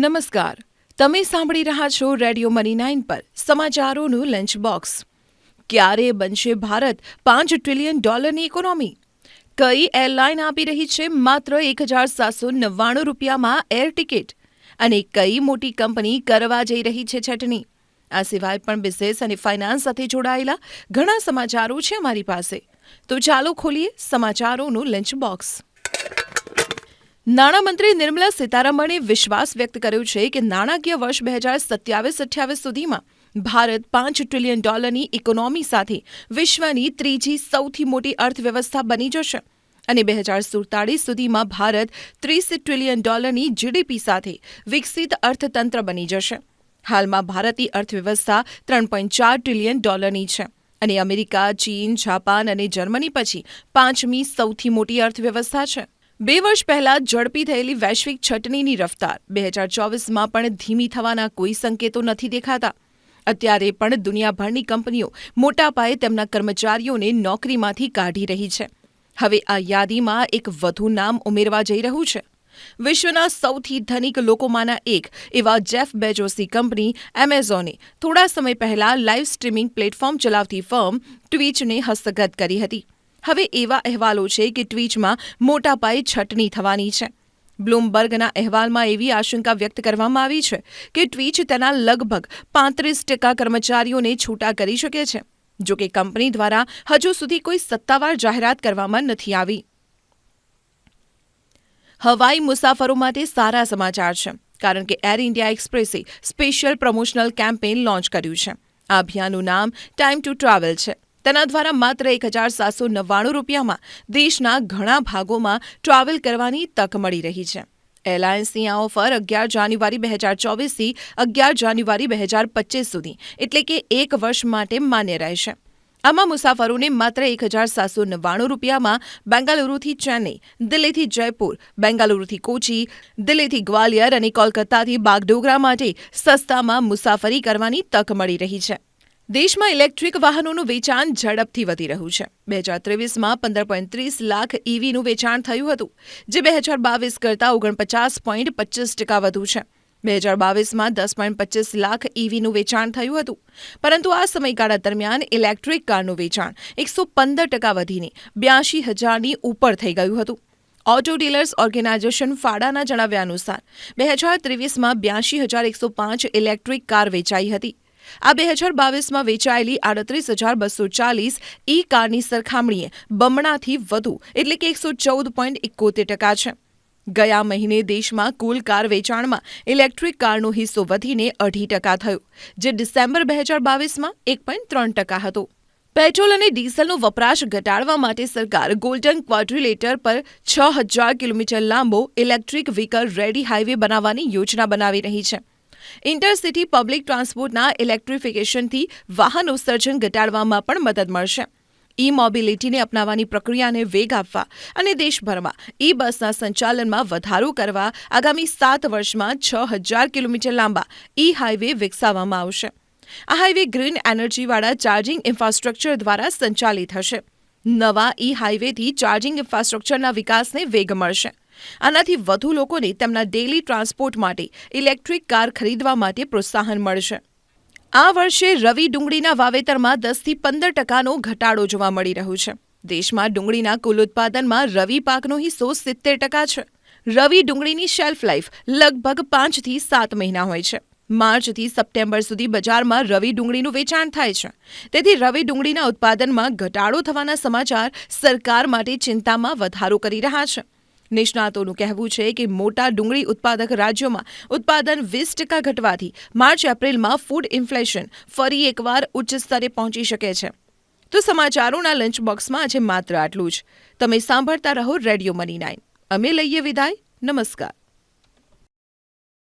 નમસ્કાર. તમે સાંભળી રહ્યા છો રેડિયો મની નાઇન પર સમાચારોનું લંચ બોક્સ ક્યારે બનશે ભારત? પાંચ ટ્રિલિયન ડોલરની ઇકોનોમી કઈ એરલાઇન આપી રહી છે માત્ર એક હજાર સાતસો નવ્વાણું રૂપિયામાં એર ટિકિટ અને કઈ મોટી કંપની કરવા જઈ રહી છે છટણી આ સિવાય પણ બિઝનેસ અને ફાઇનાન્સ સાથે જોડાયેલા ઘણા સમાચારો છે અમારી પાસે. તો ચાલો ખોલીએ સમાચારોનું લંચ બોક્સ નાણામંત્રી નિર્મલા સીતારમણે વિશ્વાસ વ્યક્ત કર્યો છે કે નાણાકીય વર્ષ બે હજાર સત્યાવીસ અઠ્યાવીસ સુધીમાં ભારત પાંચ ટ્રિલિયન ડોલરની ઇકોનોમી સાથે વિશ્વની ત્રીજી સૌથી મોટી અર્થવ્યવસ્થા બની જશે અને બે હજાર સુડતાળીસ સુધીમાં ભારત ત્રીસ ટ્રિલિયન ડોલરની જીડીપી સાથે વિકસિત અર્થતંત્ર બની જશે. હાલમાં ભારતની અર્થવ્યવસ્થા ત્રણ પોઈન્ટ ચાર ટ્રિલિયન ડોલરની છે અને અમેરિકા, ચીન, જાપાન અને જર્મની પછી પાંચમી સૌથી મોટી અર્થવ્યવસ્થા છે. બે વર્ષ પહેલા ઝડપી થયેલી વૈશ્વિક છટણીની રફતાર. બે હજાર ચોવીસમાં પણ ધીમી થવાના કોઈ સંકેતો નથી દેખાતા. અત્યારે પણ દુનિયાભરની કંપનીઓ મોટા પાયે તેમના કર્મચારીઓને નોકરીમાંથી કાઢી રહી છે. હવે આ યાદીમાં એક વધુ નામ ઉમેરવા જઈ રહ્યું છે. વિશ્વના સૌથી ધનિક લોકોમાંના એક એવા જેફ બેજોસી કંપની એમેઝોને થોડા સમય પહેલા લાઇવ સ્ટ્રીમિંગ પ્લેટફોર્મ ચલાવતી ફર્મ ટ્વીચને હસ્તગત કરી હતી. હવે એવા અહેવાલો છે કે ટ્વીચમાં મોટા પાયે છટણી થવાની છે. બ્લૂમબર્ગના અહેવાલમાં એવી આશંકા વ્યક્ત કરવામાં આવી છે કે ટ્વીચ તેના લગભગ પાંત્રીસ ટકા કર્મચારીઓને છૂટા કરી શકે છે, જો કે કંપની દ્વારા હજુ સુધી કોઈ સત્તાવાર જાહેરાત કરવામાં નથી આવી. હવાઈ મુસાફરો માટે સારા સમાચાર છે, કારણ કે એર ઇન્ડિયા એક્સપ્રેસે સ્પેશિયલ પ્રમોશનલ કેમ્પેઇન લોન્ચ કર્યું છે. આ અભિયાનનું નામ ટાઈમ ટુ ટ્રાવેલ છે. તેના દ્વારા માત્ર એક હજાર સાતસો નવ્વાણું રૂપિયામાં દેશના ઘણા ભાગોમાં ટ્રાવેલ કરવાની તક મળી રહી છે. એરલાઇન્સની આ ઓફર અગિયાર જાન્યુઆરી બે હજાર ચોવીસથી અગિયાર જાન્યુઆરી બે હજાર પચીસ સુધી, એટલે કે એક વર્ષ માટે માન્ય રહેશે. આમાં મુસાફરોને માત્ર એક હજાર સાતસો નવ્વાણું રૂપિયામાં બેંગાલુરુથી ચેન્નઈ, દિલ્હીથી જયપુર, બેંગાલુરુથી કોચી, દિલ્હીથી ગ્વાલિયર અને કોલકાતાથી બાગડોગરા માટે સસ્તામાં મુસાફરી કરવાની તક મળી રહી છે. દેશમાં ઇલેક્ટ્રિક વાહનોનું વેચાણ ઝડપથી વધી રહ્યું છે. બે હજાર ત્રેવીસમાં પંદર પોઈન્ટ ત્રીસ લાખ ઈવીનું વેચાણ થયું હતું, જે બે હજાર બાવીસ કરતાં ઓગણપચાસ પોઈન્ટ પચીસ ટકા વધુ છે. બે હજાર બાવીસમાં દસ પોઈન્ટ પચીસ લાખ ઈવીનું વેચાણ થયું હતું, પરંતુ આ સમયગાળા દરમિયાન ઇલેક્ટ્રિક કારનું વેચાણ એકસો પંદર ટકા વધીને બ્યાસી હજારની ઉપર થઈ ગયું હતું. ઓટો ડીલર્સ ઓર્ગેનાઇઝેશન ફાડાના જણાવ્યા અનુસાર, બે હજાર ત્રેવીસમાં બ્યાસી હજાર એકસો પાંચ ઇલેક્ટ્રિક કાર વેચાઈ હતી. આ બે હજાર બાવીસમાં વેચાયેલી આડત્રીસ હજાર બસો ચાલીસ ઈ કારની સરખામણીએ બમણાથી વધુ, એટલે કે એકસો ચૌદ પોઈન્ટ એકોતેર ટકા છે. ગયા મહિને દેશમાં કુલ કાર વેચાણમાં ઇલેક્ટ્રિક કારનો હિસ્સો વધીને અઢી ટકા થયો, જે ડિસેમ્બર બે હજાર બાવીસમાં એક પોઈન્ટ ત્રણ ટકા હતો. પેટ્રોલ અને ડીઝલનો વપરાશ ઘટાડવા માટે સરકાર ગોલ્ડન ક્વાડ્રિલેટર પર છ હજાર કિલોમીટર લાંબો ઇલેક્ટ્રિક વ્હીકલ રેડી હાઈવે બનાવવાની યોજના બનાવી રહી છે. ઇન્ટરસિટી પબ્લિક ટ્રાન્સપોર્ટના ઇલેક્ટ્રિફિકેશનથી વાહન ઉત્સર્જન ઘટાડવામાં પણ મદદ મળશે. ઈ મોબિલિટીને અપનાવવાની પ્રક્રિયાને વેગ આપવા અને દેશભરમાં ઈ બસના સંચાલનમાં વધારો કરવા આગામી સાત વર્ષમાં છ હજાર કિલોમીટર લાંબા ઈ હાઈવે વિકસાવવામાં આવશે. આ હાઈવે ગ્રીન એનર્જીવાળા ચાર્જિંગ ઇન્ફ્રાસ્ટ્રક્ચર દ્વારા સંચાલિત હશે. નવા ઈ હાઈવેથી ચાર્જિંગ ઇન્ફ્રાસ્ટ્રક્ચરના વિકાસને વેગ મળશે. આનાથી વધુ લોકોને તેમના ડેલી ટ્રાન્સપોર્ટ માટે ઇલેક્ટ્રિક કાર ખરીદવા માટે પ્રોત્સાહન મળશે. આ વર્ષે રવિ ડુંગળીના વાવેતરમાં દસથી પંદર ટકાનો ઘટાડો જોવા મળી રહ્યો છે. દેશમાં ડુંગળીના કુલ ઉત્પાદનમાં રવિ પાકનો હિસ્સો સિત્તેર ટકા છે. રવિ ડુંગળીની શેલ્ફ લાઇફ લગભગ પાંચથી સાત મહિના હોય છે. માર્ચથી સપ્ટેમ્બર સુધી બજારમાં રવિ ડુંગળીનું વેચાણ થાય છે. તેથી રવિ ડુંગળીના ઉત્પાદનમાં ઘટાડો થવાના સમાચાર સરકાર માટે ચિંતામાં વધારો કરી રહ્યા છે. નિષ્ણાતોનું કહેવું છે કે મોટા ડુંગળી ઉત્પાદક રાજ્યોમાં ઉત્પાદન વીસ ટકા ઘટવાથી માર્ચ એપ્રિલમાં ફૂડ ઇન્ફ્લેશન ફરી એકવાર ઉચ્ચ સ્તરે પહોંચી શકે છે. તો સમાચારોના લંચ બોક્સમાં આજે માત્ર આટલું જ. તમે સાંભળતા રહો રેડિયો મની નાઇન અમે લઈએ વિદાય. નમસ્કાર.